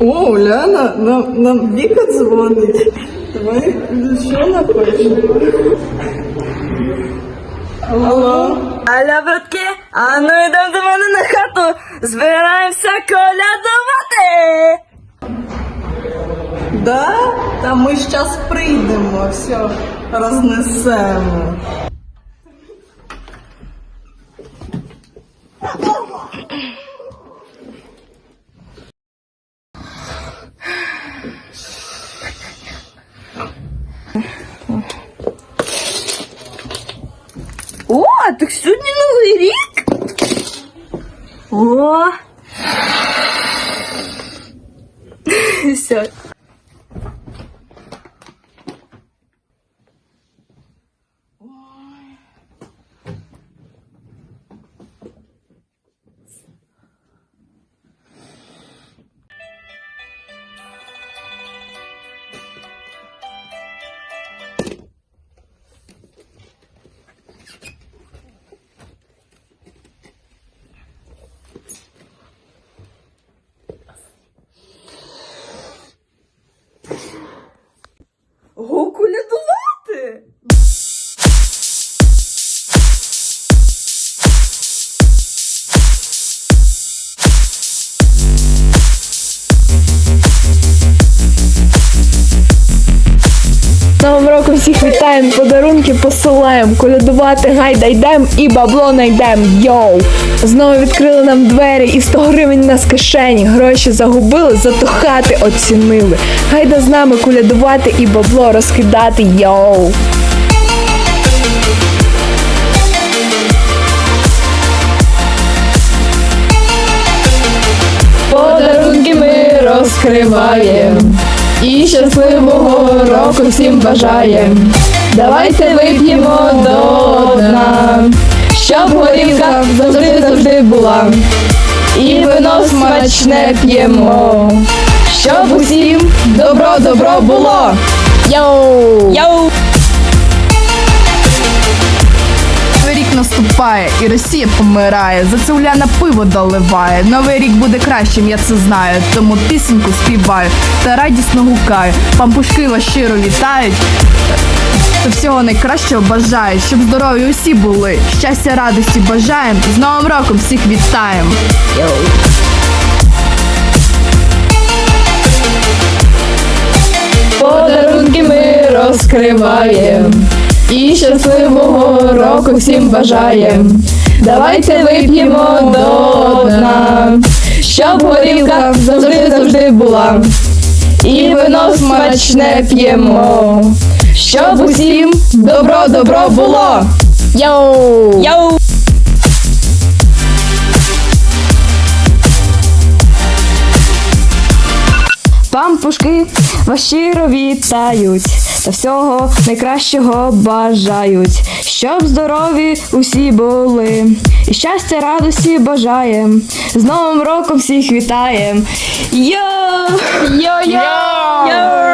Уляна, нам, нам Віка дзвонить. Давай що напишемо? Алло? Аля, братки, а ну йдемо до мене на хату. Збираємося колядувати. Да? Та ми щас прийдемо, все рознесемо. О, так сьогодні новий рік. О. Все. Го колядувати. Всіх подарунки посилаємо, колядувати гайда йдем і бабло найдем. Йоу! Знову відкрили нам двері і 100 гривень нас з кишені. Гроші загубили, зато хати оцінили. Гайда з нами колядувати і бабло розкидати. Йоу! Подарунки ми розкриваємо. І щасливого року всім бажаєм. Давайте вип'ємо до дна, щоб горілка завжди завжди була. І вино смачне п'ємо, щоб усім добро добро було. Йоу! Йоу! Рік наступає, і Росія помирає. За це Уляна пиво доливає. Новий рік буде кращим, я це знаю. Тому пісеньку співаю та радісно гукаю. Пампушки вас щиро вітають. Та всього найкращого бажають, щоб здорові усі були. Щастя, радості бажаємо. З Новим роком всіх вітаємо. Подарунки ми розкриваємо. І щасливого року всім бажаєм. Давайте вип'ємо до дна, щоб горілка завжди завжди була. І вино смачне п'ємо, щоб усім добро добро було. Йоу! Йоу! Пампушки вас щиро вітають та всього найкращого бажають, щоб здорові усі були, і щастя, радості бажаєм. З Новим роком всіх вітаєм. Йо! Йо-йо! Йо!